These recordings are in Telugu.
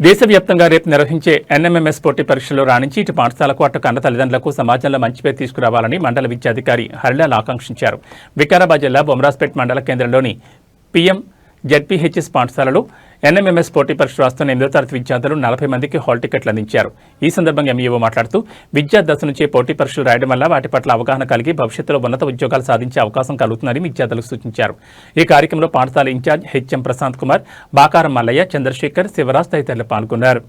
దేశవ్యాప్తంగా రేపు నిర్వహించే ఎన్ఎంఎంఎస్ పోటీ పరీక్షల్లో రాణించి ఇటు పాఠశాలకు అటు కన్న తల్లిదండ్రులకు సమాజంలో మంచి పేరు తీసుకురావాలని మండల విద్యాధికారి హరిలాల్ ఆకాంక్షించారు. వికారాబాద్ జిల్లా బొమ్రాస్పేట్ మండల కేంద్రంలోని పిఎం జెడ్పీహెచ్ఎస్ పాఠశాలలో ఎన్ఎంఎంఎస్ పోటీ పరీక్ష రాస్తున్న ఎనిమిదో తరగతి విద్యార్థులు నలభై మందికి హాల్ టికెట్లు అందించారు. ఈ సందర్భంగా ఎంఈఓ మాట్లాడుతూ విద్యార్థి దశ నుంచే పోటీ పరీక్షలు రాయడం వల్ల వాటి పట్ల అవగాహన కలిగి భవిష్యత్తులో ఉన్నత ఉద్యోగాలు సాధించే అవకాశం కలుగుతుందని విద్యార్థులకు సూచించారు. ఈ కార్యక్రమంలో పాఠశాల ఇన్ఛార్జ్ హెచ్ఎం ప్రశాంత్ కుమార్ బాకారం మల్లయ్య చంద్రశేఖర్ శివరాజ్ తదితరులు పాల్గొన్నారు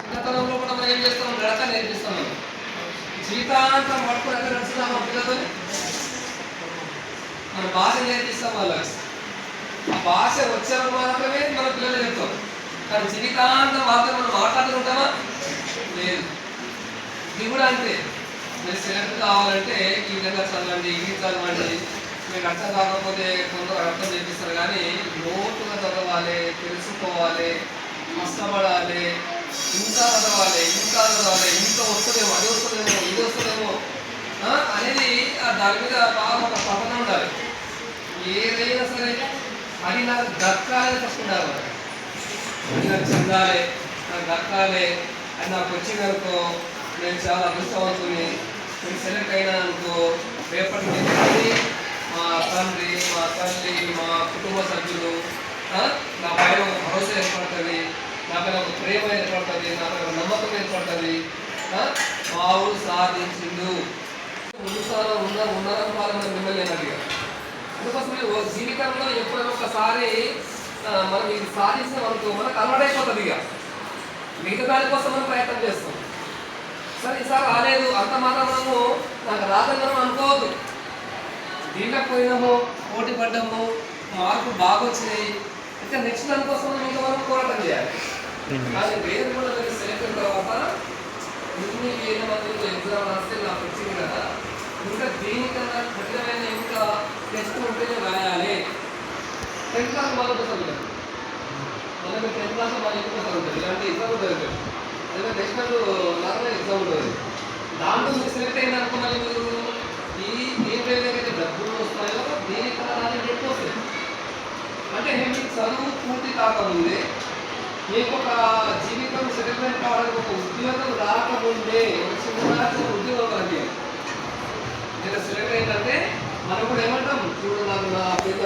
చిన్నతనంలో కూడా మనం ఏం చేస్తాం నడక నేర్పిస్తాం మనం. జీవితాంతం పట్టుకుని ఎక్కడ నడుస్తున్నాం మన పిల్లలతో మన భాష నేర్పిస్తాం వాళ్ళకి ఆ భాష వచ్చేప్పుడు మాత్రమే మన పిల్లలు చెప్తాం కానీ జీవితాంతం వాళ్ళతో మనం మాట్లాడుతుంటామా లేదు. ఇది కూడా అంతే. మీరు సెలెక్ట్ కావాలంటే ఈ విధంగా చదవండి ఇది చదవండి. మీకు అర్థం కాకపోతే కొందరు అర్థం చేపిస్తారు కానీ లోతుగా చదవాలి తెలుసుకోవాలి కష్టపడాలి. ఇంకా చదవాలి ఇంకా చదవాలి ఇంకా వస్తుందేమో. అదే వస్తుందేమో ఇది వస్తుందేమో ఆ, అనేది ఆ దాని మీద బాగా ఒక పతనం ఉండాలి. ఏదైనా సరే అది నాకు దక్కాలని ఫస్ట్ ఉండాలి అది నాకు చెందాలి నాకు దక్కాలి అది నాకు వచ్చింది అనుకో నేను చాలా అదృష్టవంతుని నేను సెలెక్ట్ అయినా అనుకో రేపటి నుంచి మా తండ్రి మా తల్లి మా కుటుంబ సభ్యులు నా పైన ఒక భరోసా ఏర్పడుతుంది నాపైన ఒక ప్రేమ ఏర్పడుతుంది నాపైన ఒక నమ్మకం ఏర్పడుతుంది మా ఊరు సాధించిండు. స్థానం ఉన్న ఉన్నతం పాలన మిమ్మల్ని నేను అందుకోసం మీరు జీవితంలో ఎప్పుడైనా ఒకసారి మనం ఇది సాధించాం అనుకో మనకు అలవాటైపోతుంది ఇక. మిగతా దానికోసం మనం ప్రయత్నం చేస్తాం. సరే ఈసారి రాలేదు. అంత మాత్రం మనము నాకు రాదని మనం అనుకోవద్దు. దీంట్లో పోయినాము పోటీ పడ్డాము మార్కులు బాగా వచ్చినాయి. ఇంకా నెక్స్ట్ దానికోసం మనం ఇంకా మనం పోరాటం చేయాలి. కానీ వేరే కూడా సెలెక్ట్ అయిన తర్వాత ఇన్ని వేల మందిలో ఎగ్జామ్ ఇంకా దీనికన్నా కఠినమైన ఇంకా టెస్ట్ ఉంటేనే రాయాలి. టెన్త్ క్లాస్ మొదలు ఉంటుంది మనకి టెన్త్ క్లాస్ వాళ్ళు ఎక్కువ ఉంటుంది ఇలాంటి ఎగ్జామ్ ఉంటుంది లేదా నేషనల్ నార్మల్ ఎగ్జామ్ ఉంటుంది దాంట్లో మీరు సెలెక్ట్ అయింది అనుకున్నారు మీరు? ఈ దీంట్లో ఏదైతే డబ్బులు వస్తాయో దీనికన్నా దానికి ఎక్కువ వస్తాయి. అంటే మీకు చదువు పూర్తి కాకముందే మీకు ఒక జీవితం సెటిల్మెంట్ కావడానికి ఒక ఉద్యోగం రాకముందే ఒక చిన్న ఉద్యోగం అది మనం కూడా ఏమంటాం? చూడు నాకు నా పేద